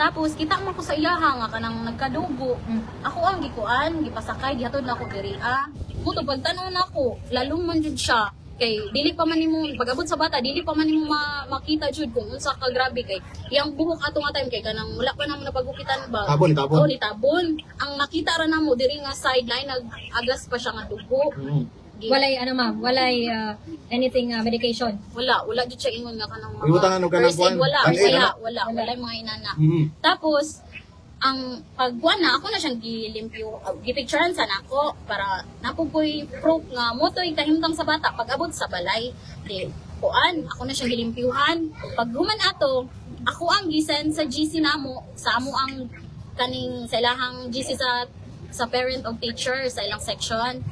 Tapos kita man ko sa iyaha nga kanang nagkadugo. Mm. Ako ang gikuan, gipasakay gihatod na ako diri ah. Muto pagtanong nako, lalong man jud siya kay dili pa man nimo pagabot sa bata dili pa man nimo ma, makita jud kung unsa ka grabe kay yang buhok ato nga time kay kanang wala pa namo napagukitan ba Tabon, tabon. oh ni tabon ang nakita ra namo diri nga sideline nag-agas pa siya nga dugo Mm. Walay ano ma'am, walay uh, anything uh, medication. wala. Wala jud siya ingon nga kanang Ibutangan og kanang kuwan. wala Ang wala, wala Wala. wala yung mga inana. Mm. tapos ang pagkuha na ako na siyang gilimpyo uh, gipicturean sa nako para napugoy proof nga mo to'y kahimtang sa bata pag abot sa balay. Di kuan ako na siyang gilimpyuhan. Pag human ato ako ang gisend sa GC namo sa amo ang kaning sa ilahang GC sa sa parent of teacher sa ilang section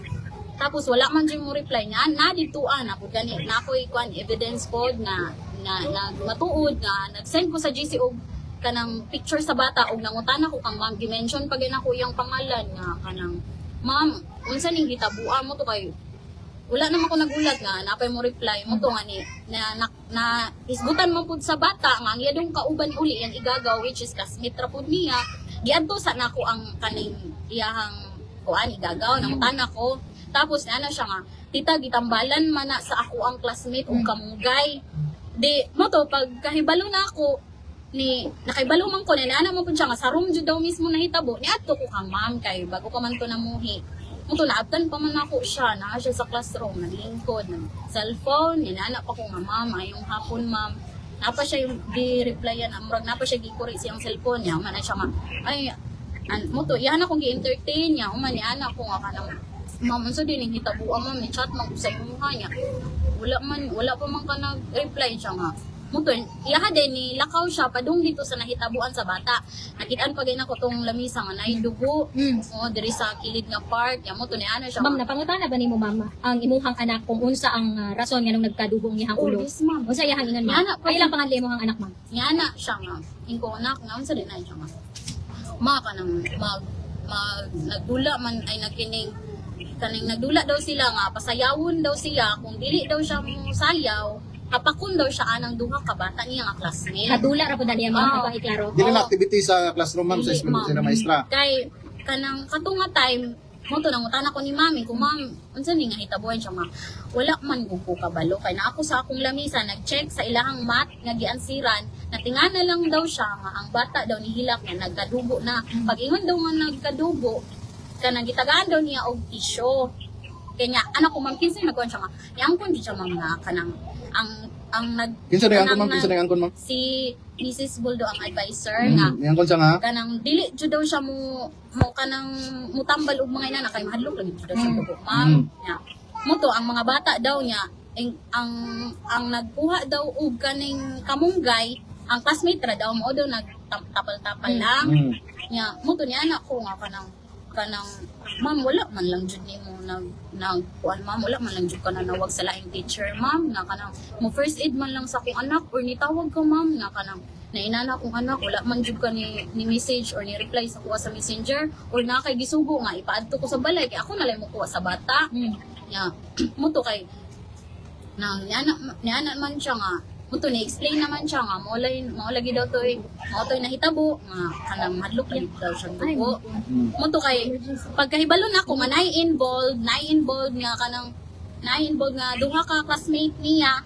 tapos wala man dyan mo reply nga na dituan ako gani na ako ikuan evidence pod na na, na matuod nga nag-send ko sa GC og kanang picture sa bata og nangutan ako kang ma'am dimension pag ako iyang pangalan nga kanang ma'am unsa ning gitabuan mo to kay wala naman ako nagulat nga napay mo reply mo to nga na, na, na isgutan mo pud sa bata nga ang iyadong kauban uli yang igagaw which is classmate ra pud niya. Giadto sa nako ang kaning iyahang kuan igagaw nangutan ako tapos ana siya nga tita gitambalan man na sa ako ang classmate og kamunggay. Di mo to pag kahibalo na ako ni nakaibalo man ko na ana mo pud siya nga sa room jud daw mismo nahitabo. Ni adto ko kang ma'am kay bago ka man to namuhi. Mo to naabtan pa man ako siya na siya sa classroom naglingkod ng cellphone inana pa ko nga ma'am ayong hapon ma'am. Napa siya yung di-replyan amrag napa siya gikuri siyang cellphone niya. Man siya nga ay an mo to iyan akong gi-entertain niya. Uman ni ana ko nga kanang ma'am unsa din hitabuan ma'am ni chat man sa imuha niya wala man wala pa man ka nag-reply siya nga Muto, iyaha din ni lakaw siya padung dito sa nahitabuan sa bata. Nakitaan pa gina ko tong lamisa nga nay dugo. Mm. O diri sa kilid nga part, ya mo to ni ana siya. Ma'am, napangutana ba nimo ma'am ang imuhang anak kung unsa ang uh, rason nga nung nagkadugong iyang Oh, ulo? yes, ma'am. Unsa iyang ingon ma'am? Ay ilang pangadli mo ang anak ma'am? Ni ana siya nga. Ingko anak nga unsa din ay siya nga. Ma ka nang mag mag nagdula man ay nagkinig kaning nagdula daw sila nga pasayawon daw siya kung dili daw siya mo sayaw kapakon daw siya anang duha ka bata niya nga classmate. Kadula ra pud niya ma'am ato iklaro. Dili na activity sa classroom ma'am sa ma'am. sa maestra. Kay kanang katunga time mo to nangutan ako ni mami kung ma'am unsa ni nga hitabuhan siya ma wala man ko kabalo kay na ako sa akong lamisa nag-check sa ilahang mat nga giansiran natingana lang daw siya nga ang bata daw ni hilak nga nagkadugo na pag ingon daw nga nagkadugo kanang gitagaan daw niya og tissue kanya anak ko ma'am kinsa nagkuhan siya nga niangkon di siya ma'am nga kanang ang ang nag Kinsa na angkon ma'am? Kinsa angkon ma'am? si Mrs. Buldo ang advisor nga Mm. Angkon siya nga. kanang dili jud daw siya mo mo kanang mutambal og mga inana kay mahadlok lagi jud daw siya Mm. ma'am Mm. nya mo to ang mga bata daw niya ang ang, ang nagkuha daw og kaning kamunggay ang classmate ra daw mo daw nagtapal-tapal Mm. lang Mm. nya mo to ni anak ko nga kanang kanang ma'am wala man lang jud nimo nag nag kuan ma'am wala man lang jud ka na nawag sa laing teacher ma'am nga kanang mo first aid man lang sa akong anak or nitawag ka ma'am nga kanang nainana akong anak wala man jud ka ni, ni message or ni reply sa kuha sa messenger or na kay gisugo nga ipaadto ko sa balay kay ako na lang mo kuha sa bata Mm. nya mo to kay nang niana niana man siya nga mo to ni explain naman siya nga mo lay mo lagi daw to eh mo to nahitabo nga kanang hadlok lagi daw siya Ay, dugo. Mm. mo to kay pagkahibalo na ako nga nay involved nay involved nga kanang nay involved nga duha ka classmate niya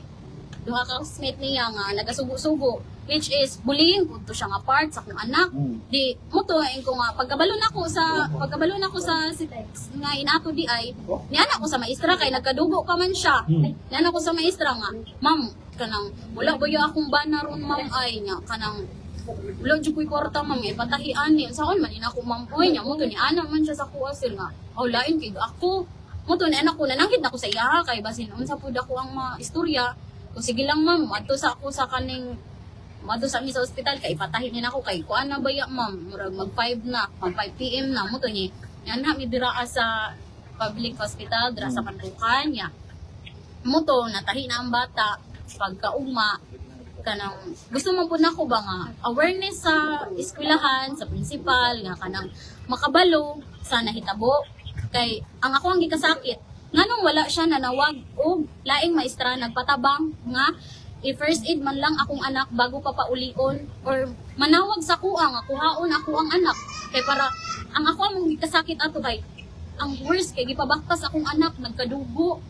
duha ka classmate niya nga nagasugo-sugo which is bullying to siya nga part sa akong anak. Mm. di mo to ko nga pagkabalo na ko sa pagkabalo na ko sa si nga inato di ay ni anak ko sa maestra kay nagkadugo pa man siya. Ni anak ko sa maestra nga ma'am kanang wala ba yung akong bana ron ma'am? Ay nya kanang wala jud ko'y kwarta ma'am eh. Patahian ni sa man ina ko ma'am. Oy nya mo ni ana man siya sa kuasil nga. Aw lain kay ako. Mo to anak ko nanangkit na ko sa iya kay basin. Unsa pud ako ang maistorya kung sige lang ma'am. Adto sa ako sa kaning Mado sa sa ospital kay ipatahin niya ako kay kuan na baya ma'am? Murag mag 5 na mag 5 PM na. Mo to ni yan na mi dira sa public hospital dira sa Pandukan ya. Mo to natahi na ang bata pagkaugma kanang gusto man po nako ba nga awareness sa eskwelahan sa principal nga kanang makabalo sa nahitabo kay ang ako ang gikasakit. Nganong wala siya nanawag og laing maestra nagpatabang nga i-first aid man lang akong anak bago pa paulion or manawag sa kuha nga kuhaon ako ang anak. Kay para ang ako among gikasakit ato kay ang worst kay gipabaktas akong anak nagkadugo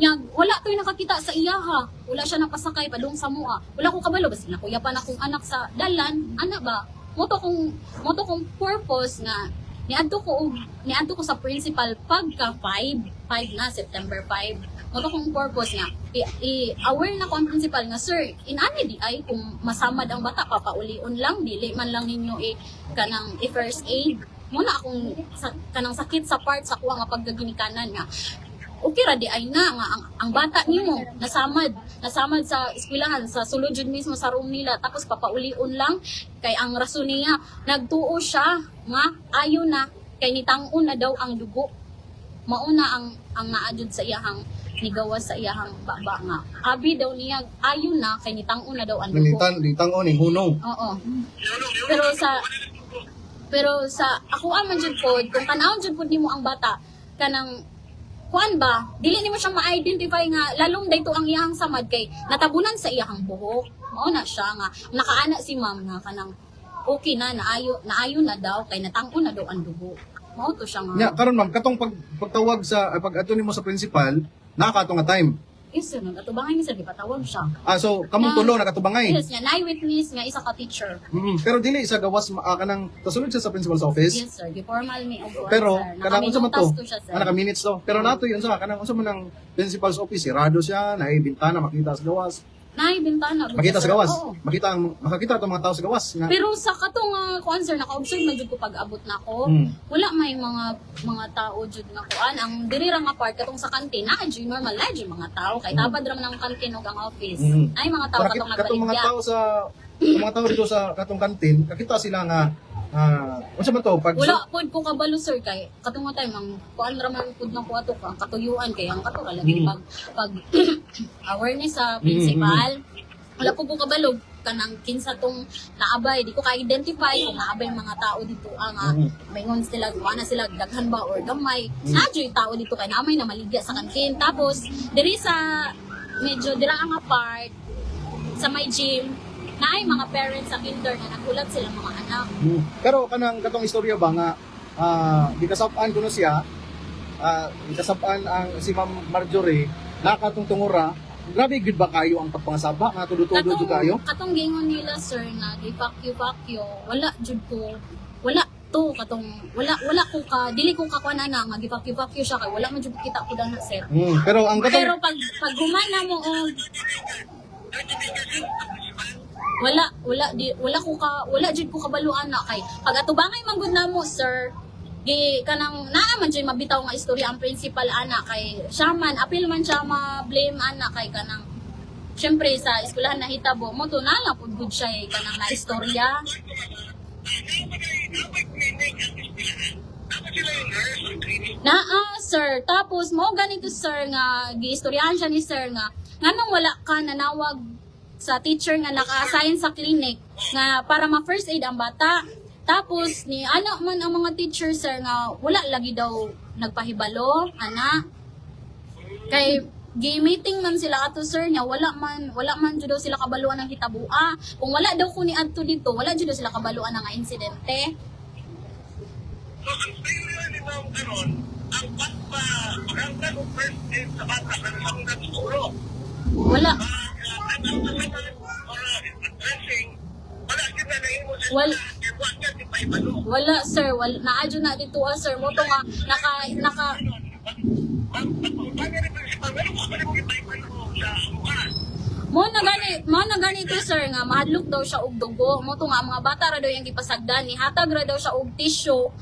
nya wala to'y nakakita sa iya ha? Wala siya napasakay padung sa mua. Wala ko kabalo basta nakuyapan akong anak sa dalan ana ba? Moto kong moto kong purpose nga niadto ko og niadto ko sa principal pagka 5 5 na September 5 moto kong purpose nga i- i- aware na ko ang principal nga sir inani di ay kung masamad ang bata papaulion lang dili man lang ninyo i kanang i first aid muna akong sa, kanang sakit sa part sa kuha nga paggaginikanan nga okay ra di ay na nga ang, ang bata nimo nasamad nasamad sa eskwelahan sa sulod jud mismo sa room nila tapos papaulion lang kay ang rason niya nagtuo siya nga ayo na kay nitangon na daw ang dugo mauna ang ang naadjud sa iyahang nigawas sa iyahang baba nga abi daw niya ayo na kay nitangon na daw ang dugo Lintan, lintang o, ning hunong. Oo. Pero sa pero sa ako aman jud pod kung tanawon jud pod nimo ang bata kanang kuan ba? Dili nimo siya ma-identify nga lalong dayto ang iyang samad kay natabunan sa iyang buhok. Mao na siya nga. Nakaana si ma'am nga kanang okay na naayo naayo na daw kay natangko na daw ang dugo mao to siya nga. Nya, karon ma'am, katong pag, pagtawag sa, pag ato nimo sa principal, nakakato nga time. Yes sir nagatubangay ni sir gipatawag siya Ah, so, kamong Na- tulo, nakatubangay. yes niya na witness nga isa ka teacher Mm, pero dili sa gawas ah, kanang kasunod siya sa principal's office. yes sir giformal mi og kuan, Pero sir. kanang unsa man to? Nakaminutas to siya sir Ah, naka minutes to. Pero nato yun sa kanang unsa man ang principal's office, sirado siya, naay bintana makita sa gawas. Nay, bintana. Makita sa gawas. Oo. Makita ang makakita ang mga tao sa gawas nga. Pero sa katong uh, concert, naka-observe na jud ko pag abot na ko. Hmm. Wala may mga mga tao jud nga kuan. Ang diri ra nga part katong sa kantin, na jud normal na jud mga tao kay tabad ra man ang kantin ug ang office. Hmm. Ay mga tao Para katong kit- katong mga nagbaligya. tao sa mga tao dito sa katong kantin, kakita sila nga ah, unsa man to pag Wala pod ko kabalo sir kay katong nga time ang kuan ra man pud na ko ato ang katuyuan kay ang kato lagi Hmm. pag pag awareness sa principal. Wala po ko kabalo kanang kinsa tong naabay di ko ka-identify kung naabay ang mga tao dito ang ah, Mhm. maingon sila kuha na sila daghan ba or gamay na yung tao dito kay namay na maligya sa kantin tapos diri sa medyo dira ang part sa may gym na ay mga parents sa kinder na nagulat sila mga anak. Hmm. Pero kanang katong istorya ba nga ah gikasap-an kuno siya. Ah gikasap-an ang si Ma'am Marjorie nakatong tungura grabe gid ba kayo ang pagpangasaba? Nga tudo-tudo jud kayo? katong gingon nila sir na di fuck you fuck you wala jud ko wala to katong wala wala ko ka dili ko kakuan na nga gi fuck you fuck you siya kay wala man jud kita ko na sir. Hmm. Pero ang katong pero pag pag humana mo og wala wala di wala ko ka wala jud ko kabaluan na kay pag atubangay man gud namo sir gi kanang naa man jud mabitaw nga istorya ang principal ana kay siya man apil man siya ma-blame ana kay kanang Siyempre sa eskwelahan na hitabo mo to na lang pud gud siya eh, kanang na istorya. Naa, sir. Tapos, mo ganito, sir, nga, giistoryahan siya ni sir, nga, nga nang wala ka nanawag sa teacher nga naka-assign sa clinic nga para ma-first aid ang bata. Tapos, ni ano man ang mga teacher, sir, nga wala lagi daw nagpahibalo, ana. Kay, gi-meeting man sila ato sir nya wala man wala man jud sila kabaluan ng hitabua kung wala daw ko ni adto dito wala jud sila kabaluan ng insidente So, ang theory ni Ma'am Ganon, ang pagpa-hanggang o first aid sa bata na nasanggan siguro. wala Ang Wal- wala sir. Wala, naadyo na dito, ah, sir. Mo to nga, naka, naka, mo na gani, mo na ganito, sir, nga, mahadlok daw siya og dugo. Mo to nga, mga bata ra daw yung gipasagdan, ni hatag ra daw siya og tissue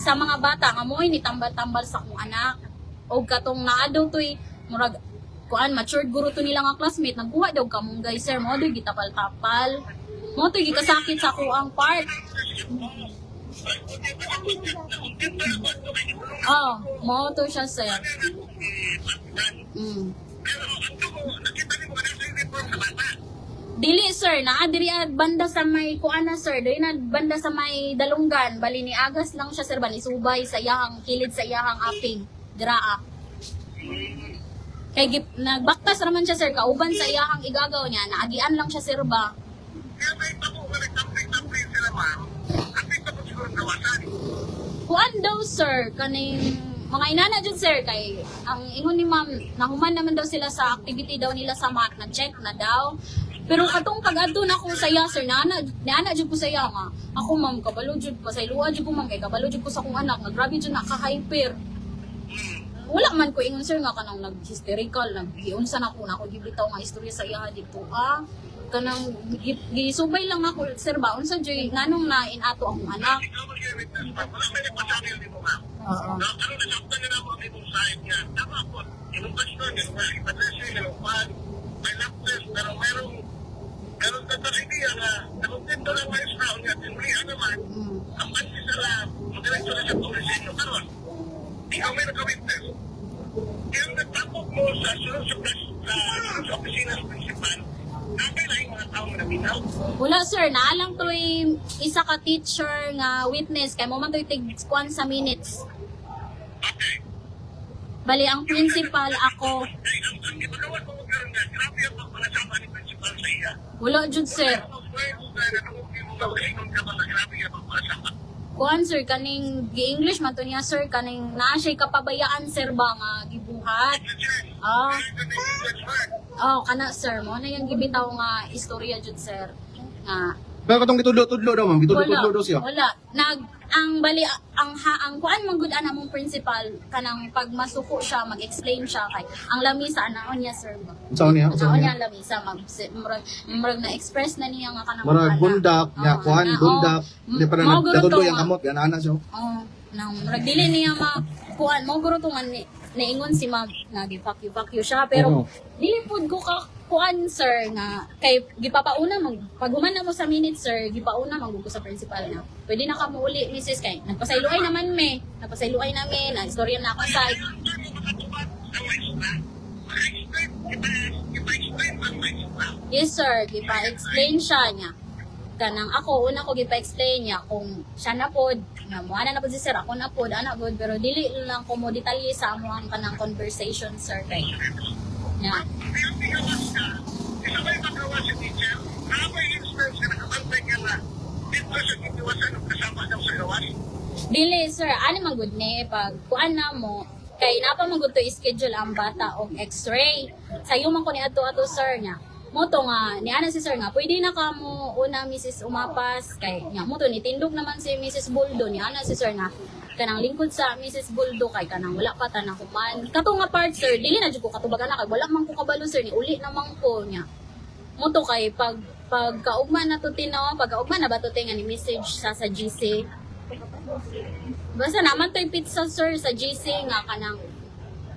sa mga bata, nga mo ni tambal-tambal sa kong anak. Og katong naa daw to'y, murag, kuan, matured guro to nila nga classmate, nagkuha daw kamong guys, sir, mo do'y gitapal-tapal. Mo to'y gikasakit sa kuang part. Oh, mo to siya, sir. Mm. Dili sir, naa diri at banda sa may kuana sir, diri na banda sa may dalunggan, bali ni agas lang siya sir bali subay sa iyahang kilid sa iyahang aping. Diraa. Kay gip, nagbaktas raman siya sir, kauban sa iyahang igagaw niya, naagian lang siya sir ba? Kuan daw sir, kaning mga inana dyan sir, kay ang ingon ni ma'am, nahuman naman daw sila sa activity daw nila sa mat, na-check na daw. Pero katong pag-adto na ko sa iya, sir, naana, naana jud ko sa iya nga. Ako ma'am, kabalo jud pa, sa iluwa jud ko ma'am, kay kabalo jud ko sa akong anak, nga grabe jud naka-hyper. Wala man ko ingon sir nga kanang nag-hysterical, nag-giunsa na ko na ako gibitaw nga istorya sa iya dito. Ah, kanang gi- gisubay lang ako sir ba unsa joy nanong na inato akong anak. Ikaw mag-witness ma'am. Wala may nagpasabil din mo ma'am. Oo. Na, ano nasaktan nila mo ang ibang side niya. Tama po. Yung pastor, yung mga ipatresi, yung pan, may lapses, pero merong meron ka sa idea na nakuntento lang may Israel niya. Tinurihan naman, Mm. ang pansi sila, madiretso na siya polisinyo. Karon, ikaw may naka-witness. Yung nagtapok mo sa sunod sa, pres- sa, sunod sa opisina sa principal, nakay na yung mga tao na binaw. Wala sir, naalang to'y isa ka teacher nga witness kay mo man to'y tig kwan sa minutes. Bali ang principal ako, wala jud sir. Kuan sir kaning gi-English man to niya sir kaning naa siya kapabayaan sir ba nga gibuhat. Ah, oh kana sir mo na yung gibitaw nga istorya jud sir. Nga Pero katong gitudlo-tudlo daw, ma'am. Gitudlo-tudlo daw siya. Wala. Nag ang bali ang ha, ang kuan man gud ana mong principal kanang pag masuko siya mag-explain siya kay ang lamisa anaon niya sir ba. Unsa niya? Anaon niya? lamisa mag murag, murag na express na niya nga kanang Marag ana. bundak, Oo, niya kuhan, na, bundak. oo. Hindi pa na Mao guro natudlo to, yung nga. kamot. Yan, ana siya. Oh, nang murag dili niya ma kuan mo nga ni naingon si ma'am nga gi-fuck you fuck you siya. Pero Oo. dili pud ko ka kuan sir nga kay gipapauna mag pag human na mo sa minute sir gipauna mag sa principal na pwede na ka mo uli misis kay nagpasayloay naman me. Nagpasayloay namin na istorya na ako sa Yes sir, gipa-explain siya niya. Kanang ako, una ko gipa-explain niya kung siya na pod, nga mo ana na pod si sir, ako na pod, ana pod, pero dili lang ko mo detalye sa amo ang kanang conversation sir kay. Nya. Dili sir, ani man gud ni pag kuan na mo kay napa man to schedule ang bata og x-ray. Sayo man ko ni ato ato sir nya. Mo to nga ni ana si sir nga pwede na ka mo una Mrs. Umapas kay nya mo to ni tindog naman si Mrs. Buldo ni ana si sir nga kanang lingkod sa Mrs. Buldo kay kanang wala pa ta na kuman. Kato nga part sir, dili na jud ko katubagan na kay wala man ko kabalo sir ni uli naman ko nya. Mo to kay pag pag kaugma na to tinaw, pag kaugma na ba to nga ni message sa sa GC Basta naman to'y pizza sir sa GC nga kanang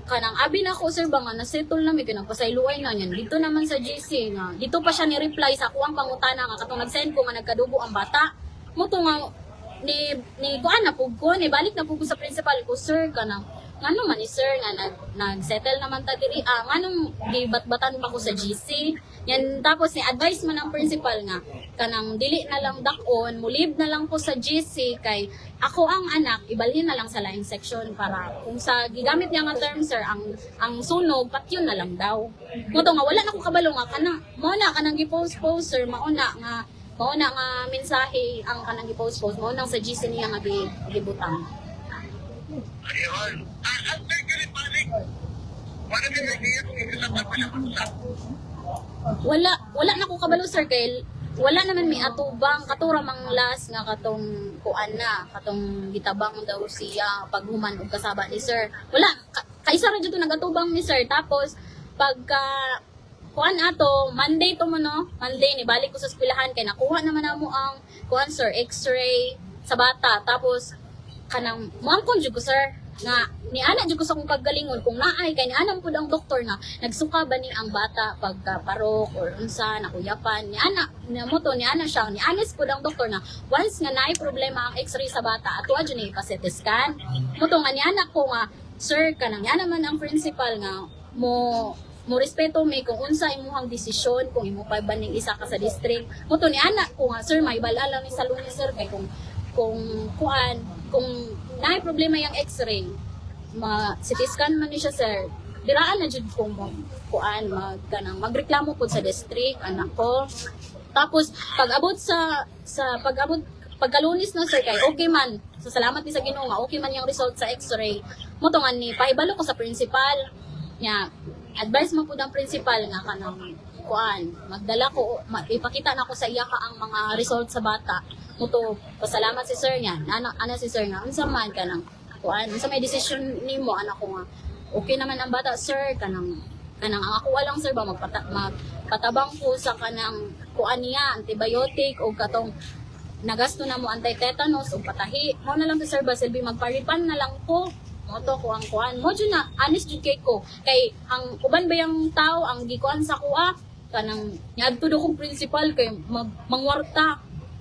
kanang abi na ko sir ba nga nasettle na mi pinagpasayloay na niyan dito naman sa GC nga dito pa siya ni reply sa kuang pangutana nga. Katong nag-send ko nga nagkadugo ang bata. Mo to nga ni ni kuan na pug ko ni balik na pug sa principal ko sir kanang ngano man ni sir nga nag nag-settle naman ta diri. Ah nganong gibat-batan pa ko sa GC yan tapos ni advice man ang principal nga kanang dili na lang dakon mulib na lang ko sa GC kay ako ang anak ibalhin na lang sa laing section para kung sa gigamit niya nga term sir ang ang sunog patyon na lang daw mo nga wala na ko kabalo nga kanang mo na kanang gi-post post sir mauna nga mauna nga mensahe ang kanang gi-post post mauna sa GC niya nga gi- gibutang Ayun. Ah, ang galing balik. Wala din ang idea kung ikasama pa siya mag-usap. Wala wala na ko kabalo sir kay wala naman may atubang katura mang last nga katong kuan na katong gitabang daw siya paghuman og kasaba ni sir. Wala ka, kaisa ra jud nagatubang ni sir. Tapos pagka kuan ato Monday to mo no? Monday ni balik ko sa eskwelahan kay nakuha naman namo ang kuan sir x-ray sa bata. Tapos kanang muangkon jud ko sir nga ni ana jud ko sa akong paggalingon. Kung naay kay ni anam pud ang doktor nga nagsuka ba ni ang bata pagka parok or unsa nakuyapan. Ni ana ni mo ni ana siya. Ni honest pud ang doktor nga once nga naay problema ang x-ray sa bata ato adyo ni pa-CT scan. Mo to nga ni ana ko nga sir kanang yan naman ang principal nga mo mo respeto may kung unsa imuhang desisyon kung imo pa ba ning isa ka sa district. Mo ni ana ko nga sir may bala lang ni sa lunes sir kay kung kung kuan kung naay problema yung x-ray ma CT scan man ni siya sir diraan na jud kong mag kuan mag kanang magreklamo pud sa district anak ko. Tapos pag abot sa sa pag abot pagkalunis na sir kay okay man. So salamat ni sa Ginoo okay man yung result sa x-ray. Mo to nga ni pahibalo ko sa principal. Nya advice mo pud ang principal nga kanang kuan magdala ko ipakita na ko sa iya ka ang mga result sa bata. Muto pasalamat si sir niya. Ana ana si sir nga unsa man kanang kuan unsa may decision nimo anak ko nga? Okay naman ang bata sir kanang kanang ang ako lang sir ba magpata, magpatabang ko sa kanang kuan niya antibiotic o katong nagasto na mo anti-tetanus o patahi. Mo na lang to sir ba silbi magparipan na lang ko mo to ko ang kuan mo na honest jud kay ko. Kay ang uban ba yung tao ang gikuan sa kuha kanang niadto do kong principal kay mag, mangwarta.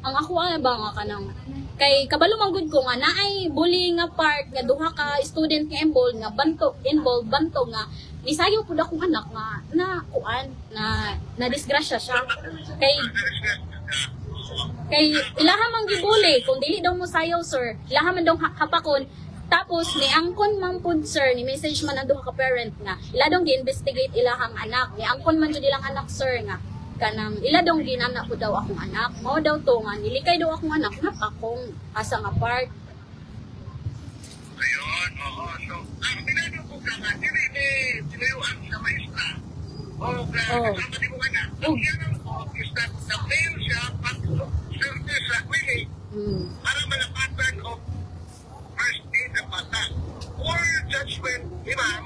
Ang ako ay ba nga kanang kay kabalo man gud ko nga naay bullying nga part nga duha ka student nga involved nga banto involved banto nga. Nisayo pud akong anak nga na kuan na na disgrasya siya. Kay kay ilaha man gibuli kung dili daw mo sayaw sir ilaha man daw ha- hapakon tapos ni angkon man pud sir ni message man ang duha ka parent nga ila daw gi-investigate ilahang anak ni angkon man jud ilang anak sir nga kanang ila daw ginana pud daw akong anak mao daw to nga nilikay daw akong anak na akong asa nga part Ayun, oo. So, ang pinano ko ka nga, dili ni sinayuan sa maestra. O, Oo. kasama di mo ka na. Oh. Ang yan ang ko is that na-fail siya pag service sa clinic mm. para malapatan of bata. Or judgment ni ma'am,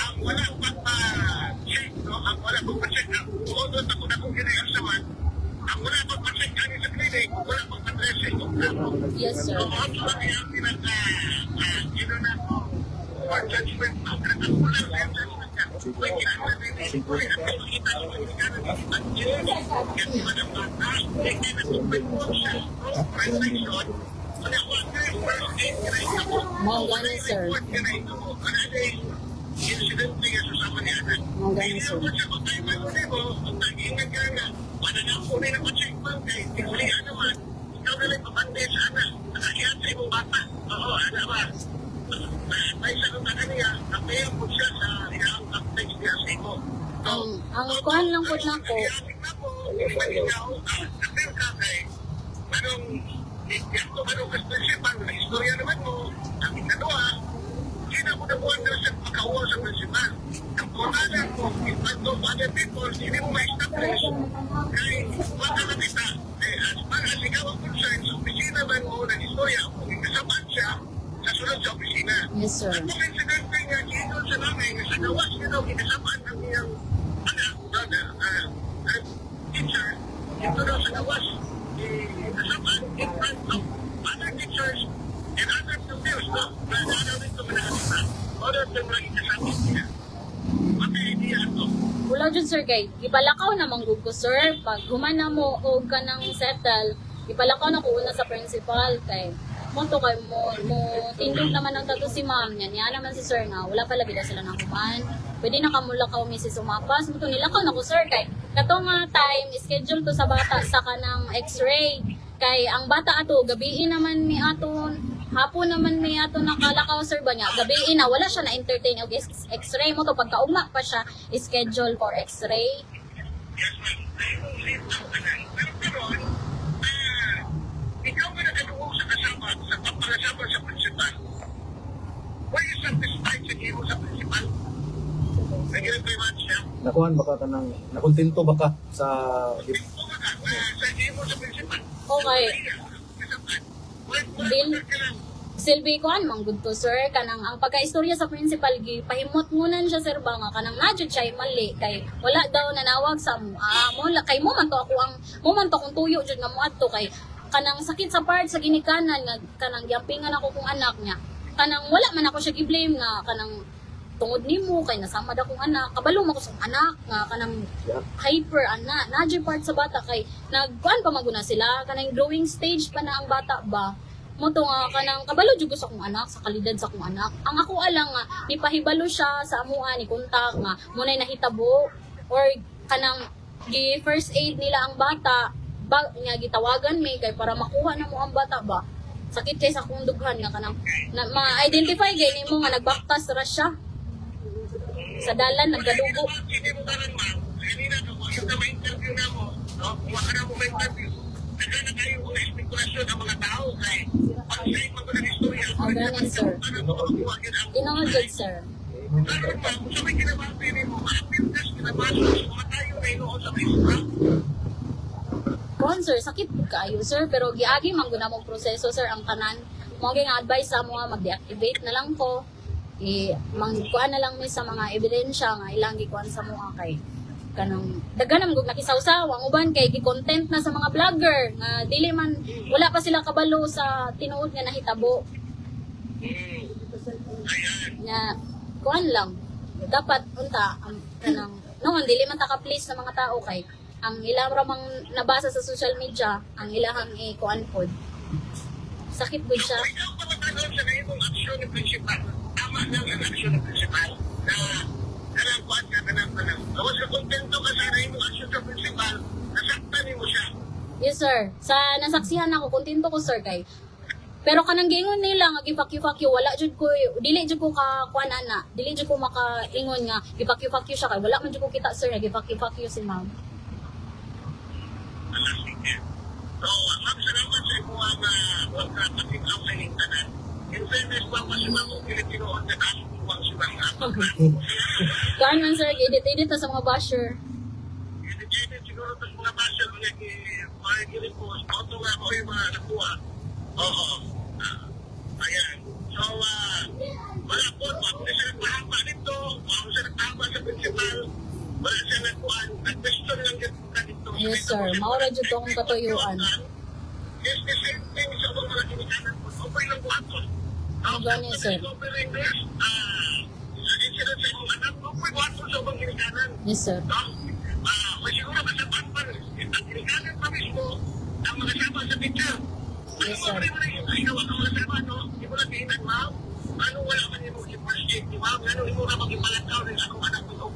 ang wala pa pa-check, no? ang wala pa pa-check, ang tulad ako na kung ginayang saman, ang wala pa pa-check kani sa clinic, wala pa pa-dressing ng plano. yes sir So, ako lang yung pinaka, ah, yun na ako, for judgment, ang ako lang yung judgment ka. May ginagawa na ko rin, ang nakikita ko, yung ginagawa na ang Jenny, kasi madam bata, may ano ang Mao gani, sir. Gani, Hindi sir. po ang ang kuan lang Nakiyasin na po, hindi man ikaw, napail ka principal, na istorya naman mo, ang ikalawa, sino mo na buwan na sa pagkawa sa principal. Ang pangalan mo, in front of other people, hindi mo ma-establish. Kaya, wag ka nakita, eh, as far as ikaw ang concerned, sa opisina man mo, ng istorya, kung ikasamaan siya, sa sunod sa opisina. yes sir At kung incidente nga, dito sa namin, sa gawas niya daw, kinasamaan ng iyang anak, brother, ah, teacher, dito daw sa gawas, eh, kasamaan in front of other teachers and other pupils, no? Na naaraw nito manakasita. Other than mga ikasama niya. What the idea to? Wala jud sir kay ibalakaw na manggug sir. Pag humana mo og kanang settle ibalakaw na ko una sa principal kay mo to kay mo mo tindog naman ang tato si ma'am. Niya niya naman si sir nga wala pala gid sila nang human. Pwede na kamulakaw mi si sumapas mo to nilakaw na ko sir kay katong nga time schedule to sa bata sa kanang x-ray. Kay ang bata ato gabiin naman mi aton hapon naman may ato nakalakaw sir ba niya gabi na wala siya na entertain og x-ray mo to pagkaugma pa siya schedule for x-ray Yes, ma'am. Karon, ah, ikaw nga nagkaroon sa kasama, sa papangasama sa principal. Were you satisfied sa giro sa principal? Nag-reprimand siya? Nakuhan baka ka ng, nakontento baka sa Tingko ka ka, ah, sa giro sa principal. Okay. Bill? Silvi ko an man good to sir. Kanang ang pagkaistorya sa principal gi pahimot ngunan siya sir. Ba nga kanang nadjud siya mali. Kay wala daw nanawag sa ah, mo kay mo man to ako ang mo man to kung tuyo jud nga mo adto. Kay kanang sakit sa part sa ginikanan nga kanang yampingan ako kung anak niya. Kanang wala man ako siya gi-blame nga kanang tungod nimo kay nasama da kong anak kabalo mo ko sa anak nga kanang hyper ana nadjud part sa bata kay nagkuan pa maguna sila kanang growing stage pa na ang bata ba? Mo to nga kanang kabalo jud sa akong anak sa kalidad sa akong anak. Ang ako alang nga nipahibalo siya sa amuan ni kontak nga munay nahitabo or kanang gi first aid nila ang bata ba nga gitawagan may kay para makuha na mo ang bata ba? Sakit kay sa akong dughan nga kanang na, ma-identify gay nimo nga nagbaktas ra siya sa dalan nagkadugo. Hindi mo kanan ma'am, kanina ka mo, yung na ma-interview na mo, no? Kung wala na mo ma-interview, nagkana na kayo kung spekulasyon ng mga tao kay pag-say mo ng istorya. Oh, ganun, sir. Ang Tinood jud sir. Karon kung sa may kinabati rin mo, ma-appeal kinabati mo, matayo na inoon sa Facebook. Kon sir, sakit pud kaayo sir, pero giagi man gud namong proseso sir ang tanan. Mo nga advice sa mo nga mag-deactivate na lang ko. I mangkuan na lang mi sa mga ebidensya nga ilang gikuan sa mo kay kanang daghan gug nakisawsaw ang uban kay gi-content na sa mga vlogger nga dili man wala pa sila kabalo sa tinuod nga nahitabo. Nga kuan lang dapat unta ang kanang noon dili man ta ka-please sa mga tao kay ang ilang ramang nabasa sa social media ang ilahang i kuan pod sakit gud siya Ikaw pa matanaw sa imong aksyon ng principal. Ang ng. Na kanang kuan ka kanang kanang. Awas ka kontento ka sa imong aksyon sa principal. Nasaktan mo siya. yes sir sa nasaksihan ako kontento ko sir kay pero kanang gingon nila nga gipakyu-fakyu wala jud ko dili jud ko ka kuan ana dili jud ko makaingon nga gipakyu-fakyu siya kay wala man jud ko kita sir nga gipakyu-fakyu si ma'am So, ma'am, salamat sa imo ang uh, pagkakatinaw sa tanan. In fairness, mas mga Pilipino on the task buwang sila nga. man sir edit-edit na sa mga basher Edit siguro ito mga basher mga gilipos. Auto nga ko yung mga nakuha. Oo. Ayan. So, ah, wala po. Na siya nagpahama nito. Ma'am, siya nagpahama sa principal. Wala siya nagkuhan. Nag-question lang dito dito. yes sir maura jud to akong katuyuan Yes, the same thing sa mga kinikanan po. Okay lang po ato. Ano ganyan, sir? Ah, kinikanan. yes sir. Yes, sir. Ano?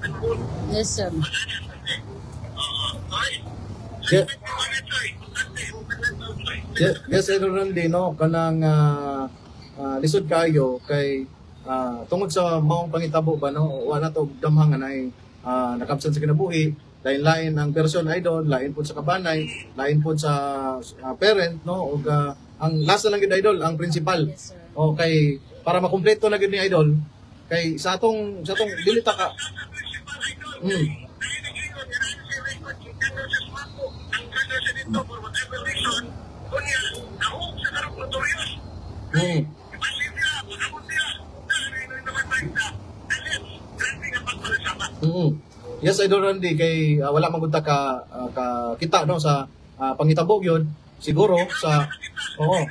Ano wound. yes sir. Yes, yes Idol Randy, no, kanang ah, ah, lisod kayo kay ah, tungod sa maong pangitabo ba no, wala to damhang nga nay uh, nakabsan sa kinabuhi, lain-lain ang person idol, lain po sa kabanay, lain po sa ah, parent no, ug ah, ang last na lang gid idol, ang principal. yes O kay para makumpleto na gid ni idol, kay sa atong sa atong dili ta ka. Mm, mm. Yes, Idol Randy, kay ah, wala magunta ka, ah, ka kita no sa uh, pangitabo yun, siguro sa Oo.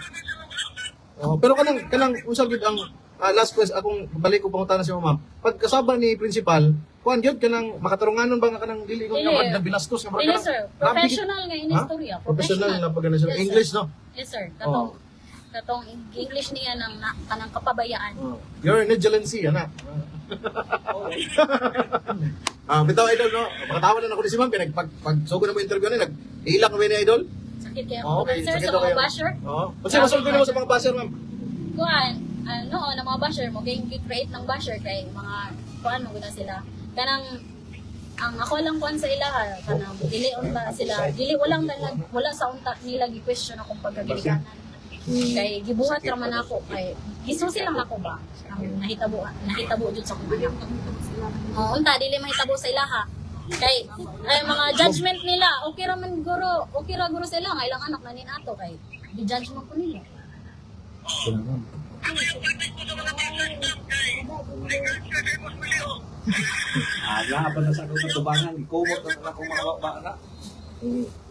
Oh, pero kanang kanang usal gid ang ah, last question akong balik ko pangutan si ma'am. Pag kasaba ni principal, kuan gyud kanang makatarunganon ba nga kanang dili ko nga na binastos nga Dili sir, professional nga ini Ha? istorya. Professional na pag sila Yes. English no. Yes sir, katong katong English niya ng na, kanang kapabayaan. Oh. You're negligency ana. Ah, bitaw idol no. Makatawa na ako ni si ma'am pinag pag, pag sugod na mo interview ni nag ilang kami ni idol. Sakit kaya Oo, oh, sir sakit sa mga kayo. basher. Oo. Kasi masulti na mo sa mga basher ma'am. Kuan, ano, na mga basher mo kay create ng basher kay mga kuan mo guna sila. Kanang ang ako lang kuan sa ila kanang dili unta sila dili walang talag wala sa unta nila gi-question akong pagkagilikanan. Kay gibuhat ra man ako kay gisusi lang ako ba ang nahitabo nahitabo jud sa kuya. Oh, unta dili mahitabo sa ilaha. Kay ay mga judgment nila, okay ra man guro, okay ra guro sa ila nga ilang anak na nin ato kay di-judge man ko nila. Ah, laban na sa akong tubangan, ikumot na akong mga bana. Mm.